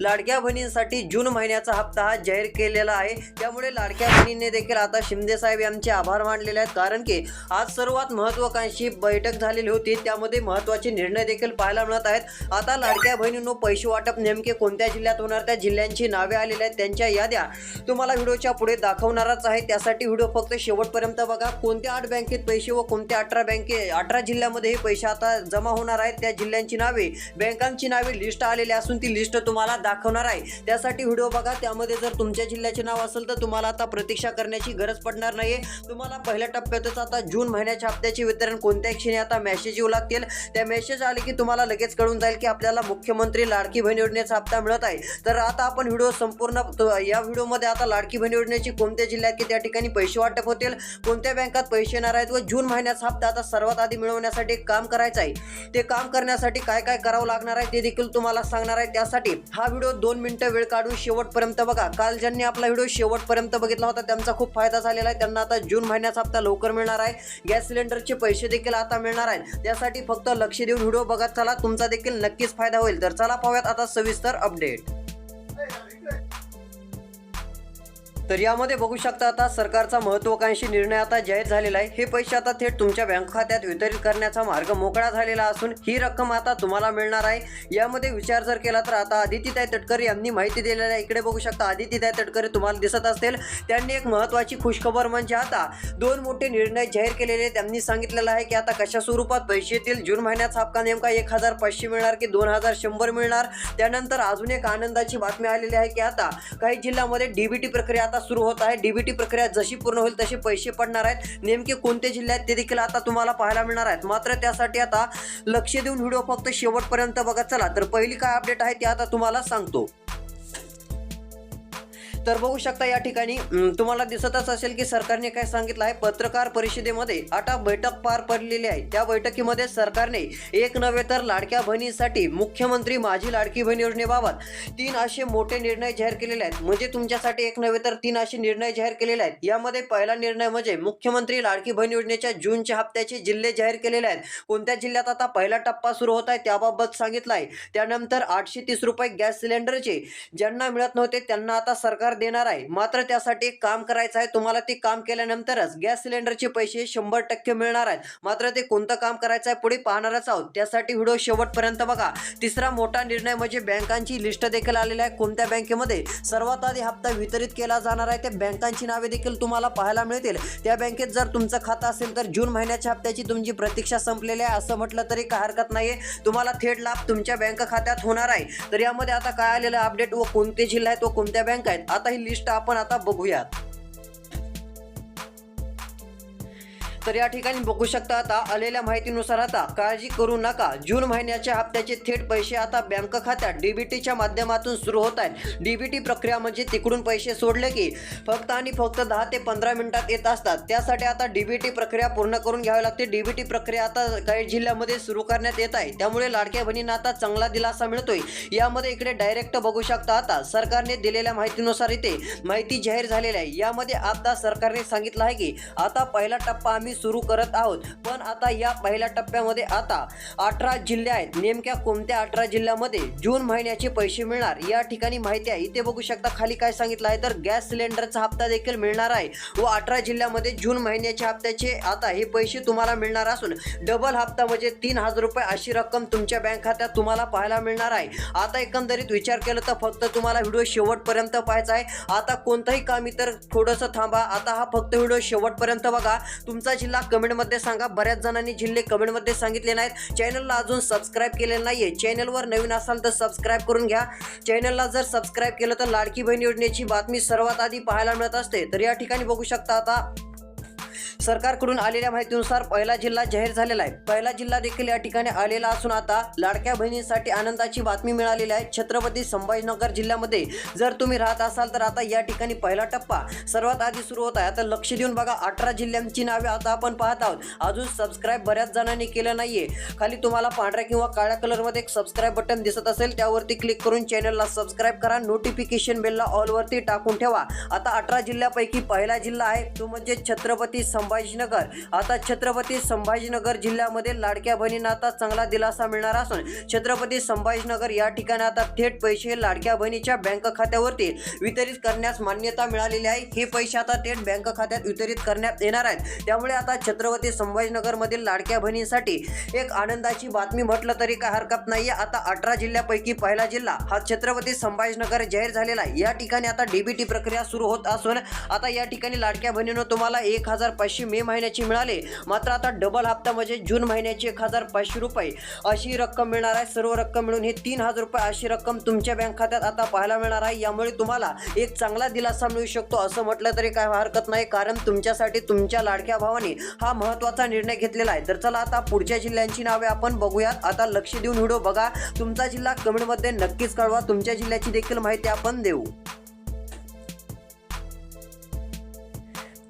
लाडक्या बहिणींसाठी जून महिन्याचा हप्ता हा जाहीर केलेला आहे. त्यामुळे लाडक्या बहिणींनी देखील आता शिंदे साहेब यांचे आभार मानलेले आहेत. कारण की आज सर्वात महत्वाकांक्षी बैठक झालेली होती. त्यामध्ये महत्त्वाचे निर्णय देखील पाहायला मिळत आहेत. आता लाडक्या बहिणींनो पैसे वाटप नेमके कोणत्या जिल्ह्यात होणार? त्या जिल्ह्यांची नावे आलेली आहेत. त्यांच्या याद्या तुम्हाला व्हिडिओच्या पुढे दाखवणारच आहे. त्यासाठी व्हिडिओ फक्त शेवटपर्यंत बघा. कोणत्या आठ बँकेत पैसे व कोणत्या अठरा बँके अठरा जिल्ह्यामध्ये हे पैसे आता जमा होणार आहेत? त्या जिल्ह्यांची नावे बँकांची नावे लिस्ट आलेली असून ती लिस्ट तुम्हाला दाखवणार आहे. त्यासाठी व्हिडिओ बघा. त्यामध्ये जर तुमच्या जिल्ह्याचे नाव असेल तर तुम्हाला आता प्रतीक्षा करण्याची गरज पडणार नाहीये. तुम्हाला पहिल्या टप्प्यातच आता जून महिन्याच्या हप्त्याचे वितरण कोणत्या क्षणी आता मेसेज येऊ लागतील? त्या मेसेज आले की तुम्हाला लगेच कळून जाईल की आपल्याला मुख्यमंत्री लाडकी बहीण योजनेचा हप्ता मिळत आहे. तर आता आपण व्हिडिओ संपूर्ण या व्हिडिओमध्ये आता लाडकी बहीण योजनेची कोणत्या जिल्ह्यात की त्या ठिकाणी पैसे वाटप होतील? कोणत्या बँकात पैसे येणार आहेत? व जून महिन्याचा हप्ता आता सर्वात आधी मिळवण्यासाठी काम करायचं आहे. ते काम करण्यासाठी काय काय करावं लागणार आहे ते देखील तुम्हाला सांगणार आहे. त्यासाठी हा व्हिडिओ दोन मिनिटं वेळ काढून शेवटपर्यंत बघा. काल ज्यांनी आपला व्हिडिओ शेवटपर्यंत बघितला होता त्यांचा खूप फायदा झालेला आहे. त्यांना आता जून महिन्याचा हप्ता लवकर मिळणार आहे. गॅस सिलेंडरचे पैसे देखील आता मिळणार आहेत. त्यासाठी फक्त लक्ष देऊन व्हिडिओ बघत चला तुमचा देखील नक्कीच फायदा होईल. तर चला पाहूयात आता सविस्तर अपडेट. तर यामध्ये बघू शकता आता सरकारचा महत्वाकांक्षी निर्णय आता जाहीर झालेला आहे. हे पैसे आता थेट तुमच्या बँक खात्यात वितरित करण्याचा मार्ग मोकळा झालेला असून ही रक्कम आता तुम्हाला मिळणार आहे. यामध्ये विचार जर केला तर आता आदित्यताई तटकरे यांनी माहिती दिलेली आहे. इकडे बघू शकता आदित्यताई तटकरे तुम्हाला दिसत असतील. त्यांनी एक महत्वाची खुशखबर म्हणजे आता दोन मोठे निर्णय जाहीर केलेले त्यांनी सांगितलेलं आहे की आता कशा स्वरूपात पैसे येतील? जून महिन्याचा हप्ता नेमका एक हजार पाचशे मिळणार की दोन हजार शंभर मिळणार? त्यानंतर अजून एक आनंदाची बातमी आलेली आहे की आता काही जिल्ह्यामध्ये डीबीटी प्रक्रिया आता सुरू होत आहे. डीबीटी प्रक्रिया जशी पूर्ण होईल तसे पैसे पडणार आहेत. नेमके कोणत्या जिल्ह्यात ते देखील आता तुम्हाला पाहायला मिळणार आहेत. मात्र त्यासाठी आता लक्ष देऊन व्हिडिओ फक्त शेवटपर्यंत बघत चला. तर पहिली काय अपडेट आहे ती आता तुम्हाला सांगतो. तर बघू शकता या ठिकाणी तुम्हाला दिसतच असेल की सरकारने काय सांगितलं आहे? पत्रकार परिषदेमध्ये आता बैठक पार पडलेली आहे. त्या बैठकीमध्ये सरकारने एक नव्हे तर लाडक्या बहिणीसाठी मुख्यमंत्री माझी लाडकी बहीण योजनेबाबत तीन असे मोठे निर्णय जाहीर केलेले आहेत. म्हणजे तुमच्यासाठी एक नव्हे तर तीन असे निर्णय जाहीर केलेले आहेत. यामध्ये पहिला निर्णय म्हणजे मुख्यमंत्री लाडकी बहीण योजनेच्या जूनच्या हप्त्याचे जिल्हे जाहीर केलेले आहेत. कोणत्या जिल्ह्यात आता पहिला टप्पा सुरू होत आहे त्याबाबत सांगितलं आहे. त्यानंतर आठशे तीस रुपये गॅस सिलेंडरचे ज्यांना मिळत नव्हते त्यांना आता सरकार देणार आहे. मात्र त्यासाठी एक काम करायचं आहे. तुम्हाला ते काम केल्यानंतरच गॅस सिलेंडरचे पैसे शंभर टक्के मिळणार आहेत. मात्र ते कोणतं काम करायचं आहे पुढे पाहणारच आहोत. त्यासाठी व्हिडिओ शेवटपर्यंत बघा. तिसरा मोठा निर्णय म्हणजे बँकांची लिस्ट देखील आलेली आहे. कोणत्या बँकेमध्ये सर्वात आधी हप्ता वितरित केला जाणार आहे त्या बँकांची नावे देखील तुम्हाला पाहायला मिळतील. त्या बँकेत जर तुमचं खातं असेल तर जून महिन्याच्या हप्त्याची तुमची प्रतीक्षा संपलेली आहे. असं म्हटलं तरी काय हरकत नाही तुम्हाला थेट लाभ तुमच्या बँक खात्यात होणार आहे. तर यामध्ये आता काय आलेलं अपडेट व कोणते जिल्हा आहेत व कोणत्या बँक आहेत? आता ही लिस्ट आपण आता बघूयात. तर या ठिकाणी बघू शकता आता आलेल्या माहितीनुसार आता काळजी करू नका. जून महिन्याच्या हप्त्याचे थेट पैसे आता बँक खात्यात डीबीटीच्या माध्यमातून सुरू होत आहेत. डीबीटी प्रक्रिया म्हणजे तिकडून पैसे सोडले की फक्त आणि फक्त दहा ते पंधरा मिनिटात येत असतात. त्यासाठी आता डीबीटी प्रक्रिया पूर्ण करून घ्यावी लागते. डीबीटी प्रक्रिया आता काही जिल्ह्यामध्ये सुरू करण्यात येत आहे. त्यामुळे लाडक्या बहिणींना आता चांगला दिलासा मिळतोय. यामध्ये इकडे डायरेक्ट बघू शकता आता सरकारने दिलेल्या माहितीनुसार इथे माहिती जाहीर झालेली आहे. यामध्ये आता सरकारने सांगितलं आहे की आता पहिला टप्पा आम्ही सुरू करत आहोत. पण आता या पहिल्या टप्प्यामध्ये आता अठरा जिल्हे आहेत. नेमक्या कोणत्या अठरा जिल्ह्यामध्ये जून महिन्याचे पैसे मिळणार? या ठिकाणी माहिती आहे. इथे बघू शकता खाली काय सांगितलं आहे तर गॅस सिलेंडरचा हप्ता देखील मिळणार आहे व अठरा जिल्ह्यामध्ये जून महिन्याच्या हप्त्याचे आता हे पैसे तुम्हाला मिळणार असून डबल हप्ता म्हणजे तीन हजार रुपये अशी रक्कम तुमच्या बँक खात्यात तुम्हाला पाहायला मिळणार आहे. आता एकंदरीत विचार केला तर फक्त तुम्हाला व्हिडिओ शेवटपर्यंत पाहायचा आहे. आता कोणतंही काम इतर थोडंसं थांबा. आता हा फक्त व्हिडिओ शेवटपर्यंत बघा. तुमचा जिल्हा कमेंटमध्ये सांगा. बऱ्याच जणांनी जिल्हे कमेंटमध्ये सांगितले नाहीत. चॅनलला अजून सबस्क्राईब केलेलं आहे चॅनलवर नवीन असाल तर सबस्क्राईब करून घ्या. चॅनलला जर सबस्क्राईब केलं तर लाडकी बहीण योजनेची बातमी सर्वात आधी पाहायला मिळत असते. तर या ठिकाणी बघू शकता आता सरकारकडून आलेल्या माहितीनुसार पहिला जिल्हा जाहीर झालेला आहे. पहिला जिल्हा देखील या ठिकाणी आलेला असून आता लाडक्या बहिणींसाठी आनंदाची बातमी मिळालेली आहे. छत्रपती संभाजीनगर जिल्ह्यामध्ये जर तुम्ही राहत असाल तर आता या ठिकाणी पहिला टप्पा सर्वात आधी सुरू होत आहे. आता लक्ष देऊन बघा अठरा जिल्ह्यांची नावे आता आपण पाहत आहोत. अजून सबस्क्राईब बऱ्याच जणांनी केलं नाहीये. खाली तुम्हाला पांढऱ्या किंवा काळ्या कलरमध्ये एक सबस्क्राईब बटन दिसत असेल त्यावरती क्लिक करून चॅनलला सबस्क्राईब करा. नोटिफिकेशन बेलला ऑलवरती टाकून ठेवा. आता अठरा जिल्ह्यापैकी पहिला जिल्हा आहे. तो म्हणजे छत्रपती संभाजीनगर. आता छत्रपती संभाजीनगर जिल्ह्यामध्ये लाडक्या बहिणींना आता चांगला दिलासा मिळणार असून छत्रपती संभाजीनगर या ठिकाणी आता थेट पैसे लाडक्या बहिणीच्या बँक खात्यावरती वितरित करण्यास मान्यता मिळालेली आहे. हे पैसे आता थेट बँक खात्यात वितरित करण्यात येणार आहेत. त्यामुळे आता छत्रपती संभाजीनगर मधील लाडक्या बहिणींसाठी एक आनंदाची बातमी म्हटलं तरी काय हरकत नाही आता अठरा जिल्ह्यापैकी पहिला जिल्हा हा छत्रपती संभाजीनगर जाहीर झालेला आहे. या ठिकाणी आता डीबीटी प्रक्रिया सुरू होत असून आता या ठिकाणी लाडक्या बहिणीनं तुम्हाला एक हजार पाचशे मे महिन्याची मिळाले. मात्र आता डबल हप्ता म्हणजे जून महिन्याची एक हजार पाचशे रुपये. अशी रक्कम मिळणार आहे. सर्व रक्कम मिळून हे तीन हजार रुपये अशी रक्कम तुमच्या बँक खात्यात आता पाहायला मिळणार आहे. यामुळे तुम्हाला एक चांगला दिलासा मिळू शकतो. असं म्हटलं तरी काय हरकत नाही. कारण तुमच्यासाठी तुमच्या लाडक्या भावाने हा महत्त्वाचा निर्णय घेतलेला आहे. तर चला आता पुढच्या जिल्ह्यांची नावे आपण बघूयात. आता लक्ष देऊन व्हिडिओ बघा. तुमचा जिल्हा कमेंटमध्ये नक्कीच कळवा. तुमच्या जिल्ह्याची देखील माहिती आपण देऊ.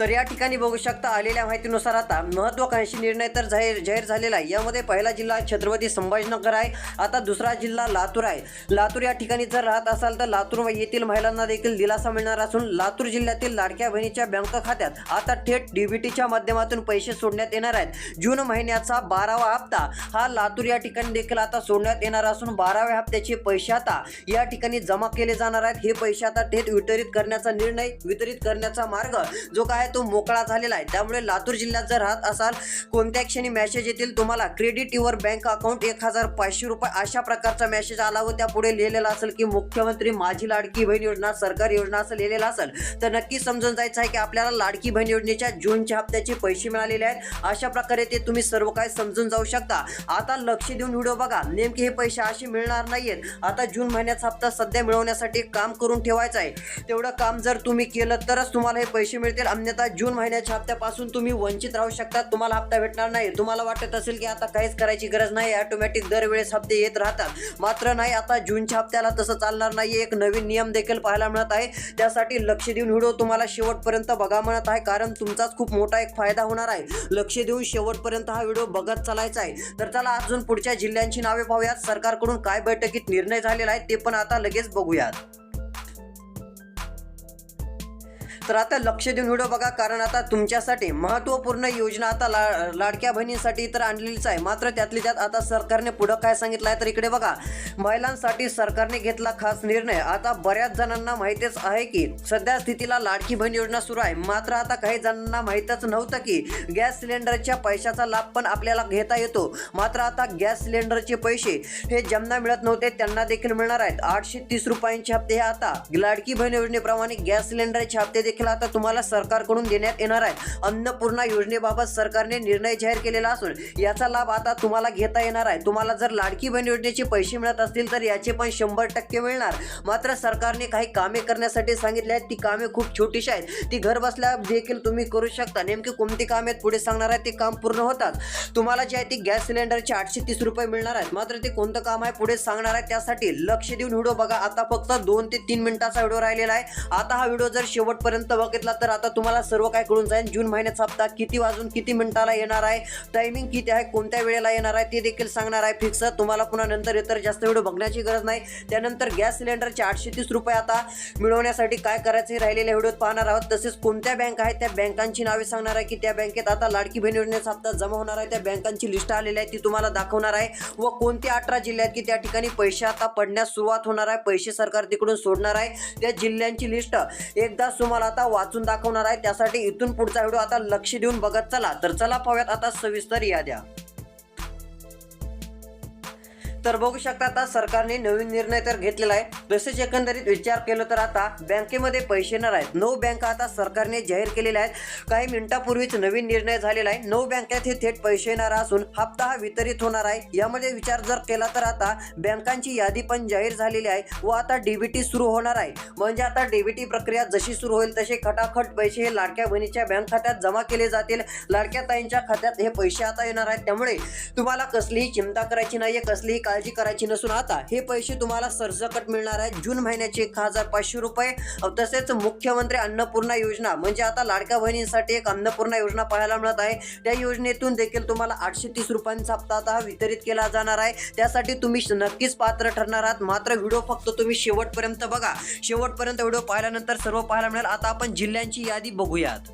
तर या ठिकाणी बघू शकता आलेल्या माहितीनुसार आता महत्वाकांक्षी निर्णय तर जाहीर जाहीर झालेला आहे. यामध्ये पहिला जिल्हा छत्रपती संभाजीनगर आहे आता दुसरा जिल्हा लातूर आहे. लातूर या ठिकाणी जर राहत असाल तर लातूर येथील महिलांना देखील दिलासा मिळणार असून लातूर जिल्ह्यातील लाडक्या बहिणीच्या बँक खात्यात आता थेट डीबीटीच्या माध्यमातून पैसे सोडण्यात येणार आहेत. जून महिन्याचा बारावा हप्ता हा लातूर या ठिकाणी देखील आता सोडण्यात येणार असून बाराव्या हप्त्याचे पैसे आता या ठिकाणी जमा केले जाणार आहेत. हे पैसे आता थेट वितरित करण्याचा निर्णय वितरित करण्याचा मार्ग जो काय तो मोकळा झालेला आहे. त्यामुळे लातूर जिल्ह्यात जर राहत असाल कोणत्या क्षणी मेसेज येतील. तुम्हाला क्रेडिट युअर बँक अकाउंट एक हजार पाचशे रुपये अशा प्रकारचा मेसेज आला व त्यापुढे लिहिलेला असेल की मुख्यमंत्री माझी लाडकी बहीण योजना सरकारी योजना असं लिहिलेलं असेल तर नक्की समजून जायचं आहे की आपल्याला लाडकी बहीण योजनेच्या जूनच्या हप्त्याचे पैसे मिळालेले आहेत. अशा प्रकारे ते तुम्ही सर्व काही समजून जाऊ शकता. आता लक्ष देऊन व्हिडिओ बघा. नेमके हे पैसे असे मिळणार नाहीयेत. आता जून महिन्याचा हप्ता सध्या मिळवण्यासाठी काम करून ठेवायचं आहे. तेवढं काम जर तुम्ही केलं तरच तुम्हाला हे पैसे मिळतील. अन्यथा आता जून महिन्याच्या हप्त्यापासून तुम्ही वंचित राहू शकता. तुम्हाला हप्ता भेटणार नाही. तुम्हाला वाटत असेल की आता काहीच करायची गरज नाही. ऑटोमॅटिक दरवेळेस हप्ते येत राहतात. मात्र नाही आता जूनच्या हप्त्याला तसं चालणार नाही एक नवीन नियम देखील पाहायला मिळत आहे. त्यासाठी लक्ष देऊन व्हिडिओ तुम्हाला शेवटपर्यंत बघा म्हणत आहे. कारण तुमचाच खूप मोठा एक फायदा होणार आहे. लक्ष देऊन शेवटपर्यंत हा व्हिडिओ बघत चालायचा आहे. तर चला अजून पुढच्या जिल्ह्यांची नावे पाहूयात. सरकारकडून काय बैठकीत निर्णय झालेला आहे ते पण आता लगेच बघूयात. तर आता लक्ष देऊन व्हिडिओ बघा कारण आता तुमच्यासाठी महत्त्वपूर्ण योजना आता ला लाडक्या बहिणींसाठी तर आणलेलीच आहे. मात्र त्यातली त्यात आता सरकारने पुढं काय सांगितलं आहे तर इकडे बघा. महिलांसाठी सरकारने घेतला खास निर्णय. आता बऱ्याच जणांना माहितीच आहे की सध्या स्थितीला लाडकी बहीण योजना सुरू आहे. मात्र आता काही जणांना माहीतच नव्हतं की गॅस सिलेंडरच्या पैशाचा लाभ पण आपल्याला घेता येतो. मात्र आता गॅस सिलेंडरचे पैसे हे ज्यांना मिळत नव्हते त्यांना देखील मिळणार आहेत. आठशे तीस रुपयांचे हप्ते हे आता लाडकी बहीण योजनेप्रमाणे गॅस सिलेंडरचे हप्ते देखील आता तुम्हाला सरकारकडून देण्यात येणार आहे. अन्नपूर्णा योजनेबाबत सरकारने निर्णय जाहीर केलेला असून याचा लाभ आता तुम्हाला घेता येणार आहे. तुम्हाला जर लाडकी बहीण योजनेचे पैसे मिळत असतील तर याचे पण शंभर टक्के मिळणार. मात्र सरकारने काही कामे करण्यासाठी सांगितले आहेत. ती कामे खूप छोटीशी आहेत. ती घर बसल्या देखील तुम्ही करू शकता. नेमकी कोणती कामे आहेत पुढे सांगणार आहे. ते काम पूर्ण होतात तुम्हाला जे आहे ती गॅस सिलेंडरचे आठशे तीस रुपये मिळणार आहेत. मात्र ते कोणतं काम आहे पुढे सांगणार आहे त्यासाठी लक्ष देऊन व्हिडिओ बघा. आता फक्त दोन ते तीन मिनिटाचा व्हिडिओ राहिलेला आहे. आता हा व्हिडिओ जर शेवटपर्यंत बघितला तर आता तुम्हाला सर्व काय कळून जाईल. जून महिन्याचा हप्ता किती वाजून किती मिनिटाला येणार आहे? टायमिंग किती आहे? कोणत्या वेळेला येणार आहे? ते देखील सांगणार आहे फिक्स तुम्हाला पुन्हा नंतर इतर जास्त व्हिडिओ बघण्याची गरज नाही. त्यानंतर गॅस सिलेंडरचे आठशे तीस रुपये आता मिळवण्यासाठी काय करायचे राहिलेल्या व्हिडिओत पाहणार आहोत. तसेच कोणत्या बँक आहेत? त्या बँकांची नावे सांगणार आहे की त्या बँकेत आता लाडकी बहीण योजनेचा हप्ता जमा होणार आहे. त्या बँकांची लिस्ट आलेली आहे. ती तुम्हाला दाखवणार आहे. व कोणत्या अठरा जिल्ह्यात की त्या ठिकाणी पैसे आता पडण्यास सुरुवात होणार आहे? पैसे सरकार तिकडून सोडणार आहे. त्या जिल्ह्यांची लिस्ट एकदा तुम्हाला आता वाचून दाखवणार आहे. त्यासाठी इथून पुढचा व्हिडिओ आता लक्ष देऊन बघत चला. तर चला पाहूयात आता सविस्तर याद्या. तर बघू शकता आता सरकारने नवीन निर्णय तर घेतलेला आहे. तसेच एकंदरीत विचार केलं तर आता बँकेमध्ये पैसे येणार आहेत. नऊ बँका आता सरकारने जाहीर केलेल्या आहेत. काही मिनिटापूर्वीच नवीन निर्णय झालेला आहे. नऊ बँकेत हे थेट पैसे येणार असून हप्ता हा वितरित होणार आहे. यामध्ये विचार जर केला तर आता बँकांची यादी पण जाहीर झालेली आहे व आता डीबीटी सुरू होणार आहे. म्हणजे आता डीबीटी प्रक्रिया जशी सुरू होईल तसे खटाखट पैसे हे लाडक्या बहिणीच्या बँक खात्यात जमा केले जातील. लाडक्या ताईंच्या खात्यात हे पैसे आता येणार आहेत. त्यामुळे तुम्हाला कसलीही चिंता करायची नाहीये. कसलीही काळजी करायची नसून आता हे पैसे तुम्हाला सरसकट मिळणार आहे जून महिन्याचे एक हजार पाचशे रुपये तसेच मुख्यमंत्री अन्नपूर्णा योजना. म्हणजे आता लाडक्या बहिणींसाठी एक अन्नपूर्णा योजना पाहायला मिळत आहे. त्या योजनेतून देखील तुम्हाला आठशे तीस रुपयांचा हप्ता आता वितरित केला जाणार आहे. त्यासाठी तुम्ही नक्कीच पात्र ठरणार आहात. मात्र व्हिडिओ फक्त तुम्ही शेवटपर्यंत बघा. शेवटपर्यंत व्हिडिओ पाहिल्यानंतर सर्व पाहायला मिळेल. आता आपण जिल्ह्यांची यादी बघूयात.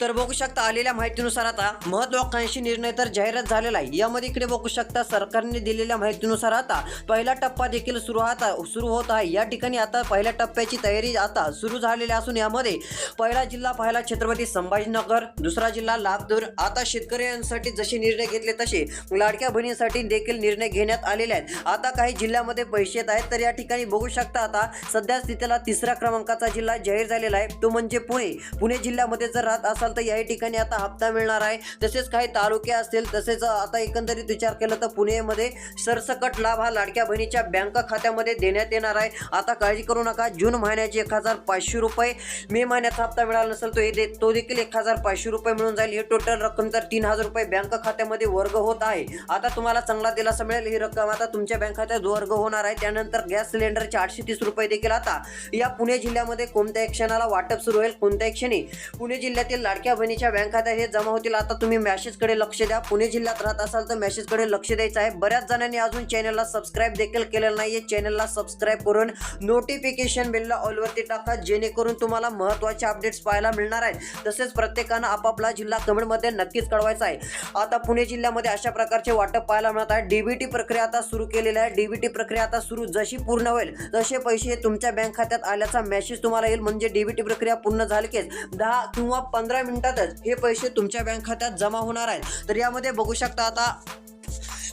तर बघू शकता आलेल्या माहितीनुसार आता महत्वाकांक्षी निर्णय तर जाहिरात झालेला आहे. यामध्ये इकडे बघू शकता सरकारने दिलेल्या माहितीनुसार आता पहिला टप्पा देखील सुरू आता सुरू होत आहे. या ठिकाणी आता पहिल्या टप्प्याची तयारी आता सुरू झालेली असून यामध्ये पहिला जिल्हा पहिला छत्रपती संभाजीनगर दुसरा जिल्हा लातूर. आता शेतकऱ्यांसाठी जसे निर्णय घेतले तसे लाडक्या बहिणींसाठी देखील निर्णय घेण्यात आलेले आहेत. आता काही जिल्ह्यामध्ये पैसे येत आहेत. तर या ठिकाणी बघू शकता आता सध्या स्थितीला तिसऱ्या क्रमांकाचा जिल्हा जाहीर झालेला आहे. तो म्हणजे पुणे. पुणे जिल्ह्यामध्ये जर राहत असाल तर याही ठिकाणी आता हप्ता मिळणार आहे. तसेच काही तालुके असतील तसेच आता एकंदरीत विचार केला तर पुणेमध्ये सरसकट लाभ हा लाडक्या बहिणीच्या बँक खात्यामध्ये देण्यात येणार आहे. आता काळजी करू नका जून महिन्याचे एक हजार पाचशे रुपये मे महिन्याचा हप्ता मिळाला नसेल तो हे दे- तो देखील एक हजार पाचशे रुपये मिळून जाईल. ही टोटल रक्कम तर तीन हजार रुपये बँक खात्यामध्ये वर्ग होत आहे. आता तुम्हाला चांगला दिलासा मिळेल. ही रक्कम आता तुमच्या बँक खात्यात वर्ग होणार आहे. त्यानंतर गॅस सिलेंडरचे आठशे तीस रुपये देखील आता या पुणे जिल्ह्यामध्ये कोणत्या क्षणाला वाटप सुरू होईल. कोणत्याही क्षणी पुणे जिल्ह्यातील लाडक्या बहिणीच्या बँक खात्यात हे जमा होतील. आता तुम्ही मॅसेजकडे लक्ष द्या. पुणे जिल्ह्यात राहत असाल तर मॅसेजकडे लक्ष द्यायचं आहे. बऱ्याच जणांनी अजून चॅनलला सबस्क्राईब देखील केलेलं नाहीये. चॅनलला सबस्क्राईब करून नोटिफिकेशन बिलला ऑलवरती टाका. जेणेकरून तुम्हाला महत्त्वाचे अपडेट्स पाहायला मिळणार आहेत. तसेच प्रत्येकानं आपापला जिल्हा कमेंटमध्ये नक्कीच कळवायचा आहे. आता पुणे जिल्ह्यामध्ये अशा प्रकारचे वाटप पाहायला मिळत आहे. डीबीटी प्रक्रिया आता सुरू केलेली आहे. डीबीटी प्रक्रिया आता सुरू. जशी पूर्ण होईल तसे पैसे तुमच्या बँक खात्यात आल्याचा मेसेज तुम्हाला येईल. म्हणजे डीबीटी प्रक्रिया पूर्ण झाली की दहा किंवा पंधरा मिनिटातच हे पैसे तुमच्या बँक खात्यात जमा होणार आहेत. तर यामध्ये बघू शकता आता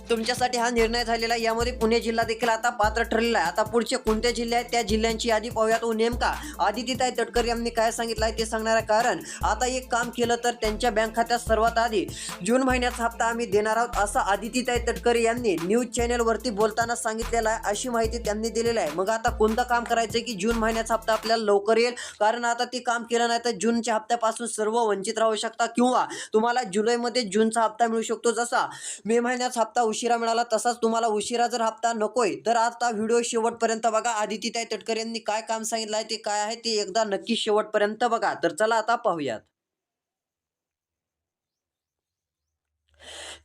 तुमच्यासाठी हा निर्णय झालेला आहे. यामध्ये पुणे जिल्हा देखील आता पात्र ठरलेला आहे. आता पुढचे कोणते जिल्हे आहेत त्या जिल्ह्यांची यादी पाहूया तो हो, नेमका आदितीताई तटकर यांनी काय सांगितलं आहे ते सांगणार आहे. कारण आता एक काम केलं तर त्यांच्या बँक खात्यात सर्वात आधी जून महिन्याचा हप्ता आम्ही देणार आहोत असं आदितीताई तटकरे यांनी न्यूज चॅनलवरती बोलताना सांगितलेलं आहे. अशी माहिती त्यांनी दिलेली आहे. मग आता कोणतं काम करायचं की जून महिन्याचा हप्ता आपल्याला लवकर येईल? कारण आता ते काम केलं नाही तर जूनच्या हप्त्यापासून सर्व वंचित राहू शकता किंवा तुम्हाला जुलैमध्ये जूनचा हप्ता मिळू शकतो. जसा मे महिन्याचा हप्ता उशिरा मिळाला तसाच तुम्हाला उशिरा जर हप्ता नकोय तर आता व्हिडिओ शेवटपर्यंत बघा. आदितीताई तटकर यांनी काय काम सांगितलं आहे ते काय आहे ते एकदा नक्की शेवटपर्यंत बघा. तर चला आता पाहूयात.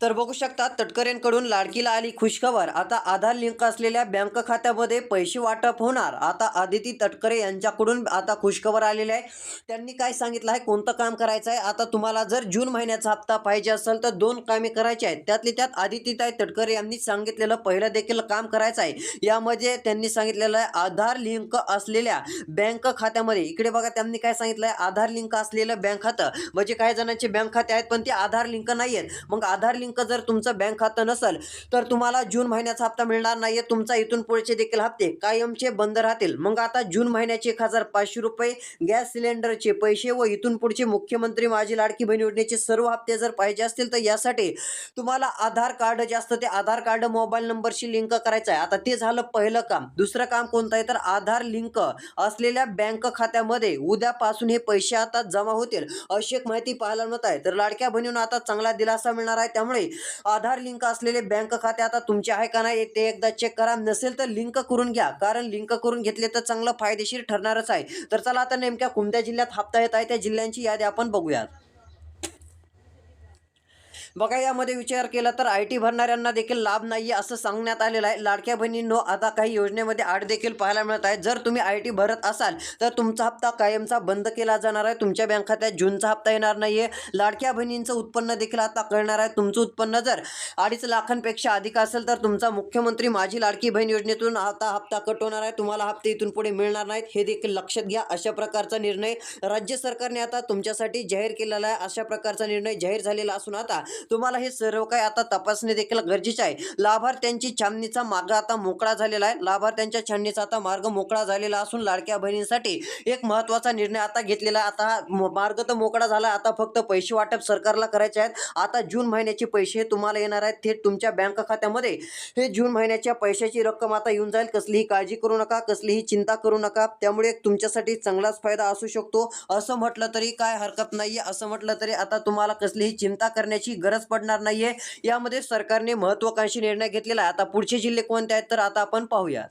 तर बघू शकता तटकरेंकडून लाडकीला आली खुशखबर. आता आधार लिंक असलेल्या बँक खात्यामध्ये पैसे वाटप होणार. आता आदिती तटकरे यांच्याकडून आता खुशखबर आलेली आहे. त्यांनी काय सांगितलं आहे? कोणतं काम करायचं आहे? आता तुम्हाला जर जून महिन्याचा हप्ता पाहिजे असेल तर दोन कामे करायची आहेत. त्यातली त्यात आदितीताई तटकरे यांनी सांगितलेलं पहिलं देखील काम करायचं आहे. यामध्ये त्यांनी सांगितलेलं आहे आधार लिंक असलेल्या बँक खात्यामध्ये इकडे बघा त्यांनी काय सांगितलं आहे आधार लिंक असलेलं बँक खातं. म्हणजे काही जणांचे बँक खाते आहेत पण ते आधार लिंक नाही आहेत. मग आधार लिंक जर तुमचं बँक खातं नसेल तर तुम्हाला जून महिन्याचा हप्ता मिळणार नाही तुमचा इथून पुढचे देखील हप्ते कायमचे बंद राहतील. मग आता जून महिन्याचे एक हजार पाचशे रुपये गॅस सिलेंडरचे पैसे व इथून पुढचे मुख्यमंत्री माझी लाडकी बहीण योजनेचे सर्व हप्ते जर पाहिजे असतील तर यासाठी तुम्हाला आधार कार्ड जे असतं ते आधार कार्ड मोबाईल नंबरशी लिंक करायचं आहे. आता ते झालं पहिलं काम. दुसरं काम कोणतं आहे? तर आधार लिंक असलेल्या बँक खात्यामध्ये उद्यापासून हे पैसे आता जमा होतील अशी एक माहिती पाहायला मिळत आहे. तर लाडक्या बहिणींना आता चांगला दिलासा मिळणार आहे. त्यामुळे आधार लिंक असलेले बँक खाते आता तुमचे आहे का नाही ते एकदा चेक करा. नसेल तर लिंक करून घ्या. कारण लिंक करून घेतले तर चांगलं फायदेशीर ठरणारच आहे. तर चला आता नेमक्या कोणत्या जिल्ह्यात हप्ता येत आहे त्या जिल्ह्यांची यादी आपण बघूयात. बघा यामध्ये विचार केला तर आय टी भरणाऱ्यांना देखील लाभ नाही असं सांगण्यात आलेलं आहे. लाडक्या बहिणींनो आता काही योजनेमध्ये आड देखील पाहायला मिळत आहे जर तुम्ही आय टी भरत असाल तर तुमचा हप्ता कायमचा बंद केला जाणार आहे. तुमच्या बँक खात्यात जूनचा हप्ता येणार नाही आहे लाडक्या बहिणींचं उत्पन्न देखील आता कळणार आहे. तुमचं उत्पन्न जर अडीच लाखांपेक्षा अधिक असेल तर तुमचा मुख्यमंत्री माझी लाडकी बहीण योजनेतून आता हप्ता कट होणार आहे. तुम्हाला हप्ते इथून पुढे मिळणार नाहीत. हे देखील लक्षात घ्या. अशा प्रकारचा निर्णय राज्य सरकारने आता तुमच्यासाठी जाहीर केलेला आहे. अशा प्रकारचा निर्णय जाहीर झालेला असून आता तुम्हाला हे सर्व काही आता तपासणे देखील गरजेचे आहे. लाभार्थ्यांची छाननीचा मार्ग आता मोकळा झालेला आहे. लाभार्थ्यांच्या छाननीचा आता मार्ग मोकळा झालेला असून लाडक्या बहिणींसाठी एक महत्त्वाचा निर्णय आता घेतलेला आता हा मार्ग तर मोकळा झाला. आता फक्त पैसे वाटप सरकारला करायचे आहेत. आता जून महिन्याचे पैसे तुम्हाला येणार आहेत. थेट तुमच्या बँक खात्यामध्ये हे जून महिन्याच्या पैशाची रक्कम आता येऊन जाईल. कसलीही काळजी करू नका. कसलीही चिंता करू नका. त्यामुळे तुमच्यासाठी चांगलाच फायदा असू शकतो. असं म्हटलं तरी काय हरकत नाही असं म्हटलं तरी आता तुम्हाला कसलीही चिंता करण्याची गरज पडणार नाहीये. यामध्ये सरकारने महत्वाकांक्षी निर्णय घेतलेला आहे. आता पुढचे जिल्हे कोणते आहेत तर आता आपण पाहूयात.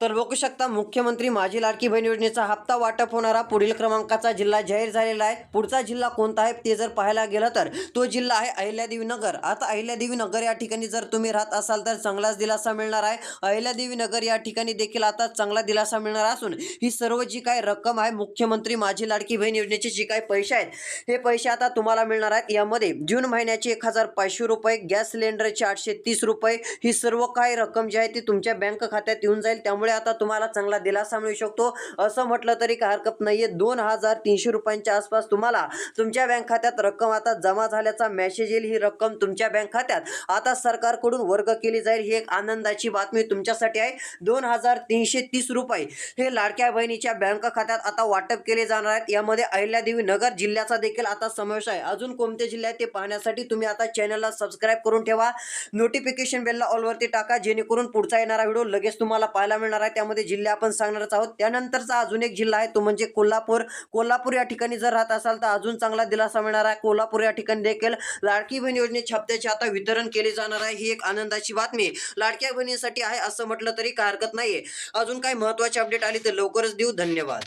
तर बघू शकता मुख्यमंत्री माझी लाडकी बहीण योजनेचा हप्ता वाटप होणारा पुढील क्रमांकाचा जिल्हा जाहीर झालेला आहे. पुढचा जिल्हा कोणता आहे ते जर पाहायला गेलं तर तो जिल्हा आहे अहिल्यादेवी नगर. आता अहिल्यादेवी नगर या ठिकाणी जर तुम्ही राहत असाल तर चांगलाच दिलासा मिळणार आहे. अहिल्यादेवी नगर या ठिकाणी देखील आता चांगला दिलासा मिळणार असून ही सर्व जी काय रक्कम आहे मुख्यमंत्री माझी लाडकी बहीण योजनेचे जे काही पैसे आहेत हे पैसे आता तुम्हाला मिळणार आहेत. यामध्ये जून महिन्याचे एक हजार पाचशे रुपये गॅस सिलेंडरचे आठशे तीस रुपये ही सर्व काही रक्कम जी आहे ती तुमच्या बँक खात्यात येऊन जाईल. त्यामुळे आता तुम्हाला चांगला दिलासा मिळू शकतो. असं म्हटलं तरी काही हरकत नाहीये. दोन हजार तीनशे रुपयांच्या आसपास तुम्हाला तुमच्या बँक खात्यात रक्कम आता जमा झाल्याचा मेसेज येईल. ही रक्कम तुमच्या बँक खात्यात आता सरकारकडून वर्ग केली जाईल. ही एक आनंदाची बातमी तुमच्यासाठी आहे. दोन हजार तीनशे तीस रुपये हे लाडक्या बहिणीच्या बँक खात्यात आता वाटप केले जाणार आहेत. यामध्ये अहिल्यादेवी नगर जिल्ह्याचा देखील आता समावेश आहे. अजून कोणते जिल्हे आहेत ते पाहण्यासाठी तुम्ही आता चॅनलला सबस्क्राईब करून ठेवा. नोटिफिकेशन बेलला ऑलवरती टाका. जेणेकरून पुढचा येणारा व्हिडिओ लगेच तुम्हाला पाहायला मिळणार. आहे त्यामध्ये जिल्हे आपण सांगणारच आहोत. त्यानंतरचा अजून एक जिल्हा आहे तो म्हणजे कोल्हापूर. कोल्हापूर या ठिकाणी जर राहत असाल तर अजून चांगला दिलासा मिळणार आहे. कोल्हापूर या ठिकाणी देखील लाडकी बहीण योजनेच्या हप्त्याचे आता वितरण केले जाणार आहे. ही एक आनंदाची बातमी लाडक्या बहिणीसाठी आहे असं म्हटलं तरी काय हरकत नाहीये. अजून काही महत्वाची अपडेट आली तर लवकरच देऊ. धन्यवाद.